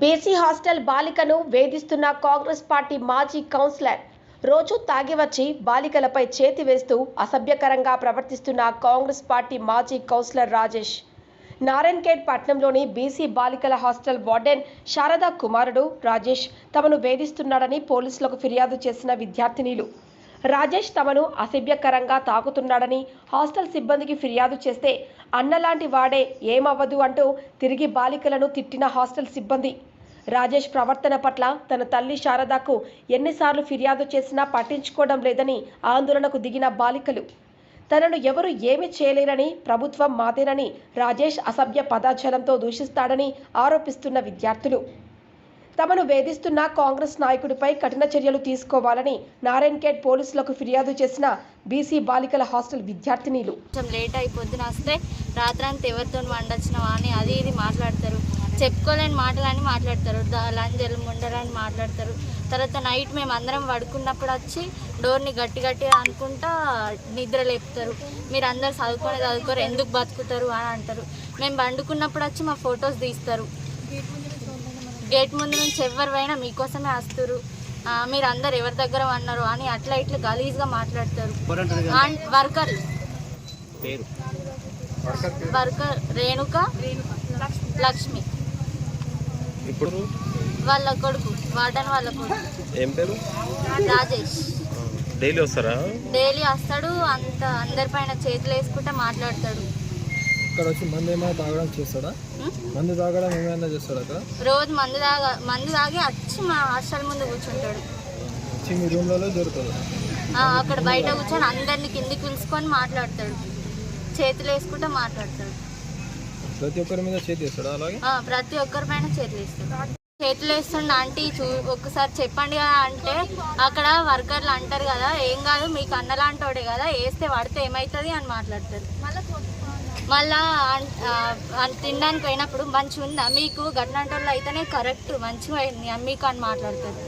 BC hostel బాలికను వేధిస్తున్న Congress party మాజీ కౌన్సిలర్ రోజు తాగి వచ్చి బాలికలపై చేతి వేస్తూ అసభ్యకరంగా ప్రవర్తిస్తున్న కాంగ్రెస్ పార్టీ మాజీ కౌన్సిలర్ రాజేష్. నారాయణఖేడ్ పట్నంలోని బీసీ బాలికల హాస్టల్ వార్డెన్ శారదా కుమారుడు రాజేష్ తమను వేధిస్తున్నాడని పోలీసులకు ఫిర్యాదు చేసిన విద్యార్థినీలు. రాజేష్ తమను అసభ్యకరంగా తాకుతున్నాడని హాస్టల్ సిబ్బందికి ఫిర్యాదు చేస్తే అన్నలాంటి వాడే ఏమవ్వదు అంటూ తిరిగి బాలికలను తిట్టిన హాస్టల్ సిబ్బంది. రాజేష్ ప్రవర్తన పట్ల తన తల్లి శారదాకు ఎన్నిసార్లు ఫిర్యాదు చేసినా పట్టించుకోవడం లేదని ఆందోళనకు దిగిన బాలికలు. తనను ఎవరు ఏమి చేయలేరని ప్రభుత్వం మాదేనని రాజేష్ అసభ్య పదాచలంతో దూషిస్తాడని ఆరోపిస్తున్న విద్యార్థులు. తమను వేధిస్తున్న కాంగ్రెస్ నాయకుడిపై కఠిన చర్యలు తీసుకోవాలని నారాయణఖేడ్ పోలీసులకు ఫిర్యాదు చేసిన బీసీ బాలికల హాస్టల్ విద్యార్థినిలు. కొంచెం లేట్ అయి పొద్దున వస్తే రాత్రాంతి ఎవరితో వండొచ్చినావా అని అది ఇది మాట్లాడతారు. చెప్పుకోలేని మాటలని మాట్లాడతారు. లంజలు ముండలని మాట్లాడతారు. తర్వాత నైట్ మేము అందరం పడుకున్నప్పుడు వచ్చి డోర్ని గట్టి గట్టిగా అనుకుంటా నిద్ర లేపుతారు. మీరు అందరు చదువుకొని చదువుకోరు ఎందుకు బతుకుతారు అని అంటారు. మేము పండుకున్నప్పుడు వచ్చి మా ఫొటోస్ తీస్తారు. గేట్ ముందు నుంచి ఎవరు పోయినా మీకోసమే వస్తారు. మీరు అందరు ఎవరి దగ్గర ఉన్నారు అని అట్లా ఇట్లా గలీజ్గా మాట్లాడతారు. And worker. Worker Renuka Lakshmi. ఇప్పుడు? వాళ్ళ కొడుకు వార్డన్ వాళ్ళ కొడుకు. ఏం పేరు? రాజేష్. డైలీ వస్తారా? డైలీ వస్తాడు అంత అందరిపైన చేతులు వేసుకుంటే మాట్లాడతాడు. ఇక్కడ వచ్చి మందు ఏమైనా తాగడం చేస్తాడా? మందు తాగడం ఏమైనా చేస్తాడా అక్కడ? రోజు మందు తాగా మందు తాగి వచ్చి మా హాస్టల్ ముందు కూర్చుంటాడు. వచ్చి మీ రూమ్లలో దొరుకుతుంది ఆ, అక్కడ బయట కూర్చొని అందరిని కిందికి పిలుచుకొని మాట్లాడతాడు. చేతులు వేసుకుంటే మాట్లాడతాడు. ప్రతి ఒక్కరి మీద చేతి వేస్తాడా అలాగే? ఆ, ప్రతి ఒక్కరి పైన చేతులు వేస్తాడు. చేతులు వేస్తుండ ఆంటీ చూ ఒక్కసారి చెప్పండి కదా అంటే అక్కడ వర్కర్లు అంటారు కదా ఏం కాదు మీకు అన్నలాంటోడే కదా వేస్తే పడితే ఏమవుతుంది అని మాట్లాడతారు మళ్ళా తినడానికి పోయినప్పుడు మంచిగా ఉందా మీకు గట్లంటోళ్ళు అయితేనే కరెక్ట్ మంచిగా అయింది. మీకు అని మాట్లాడుతుంది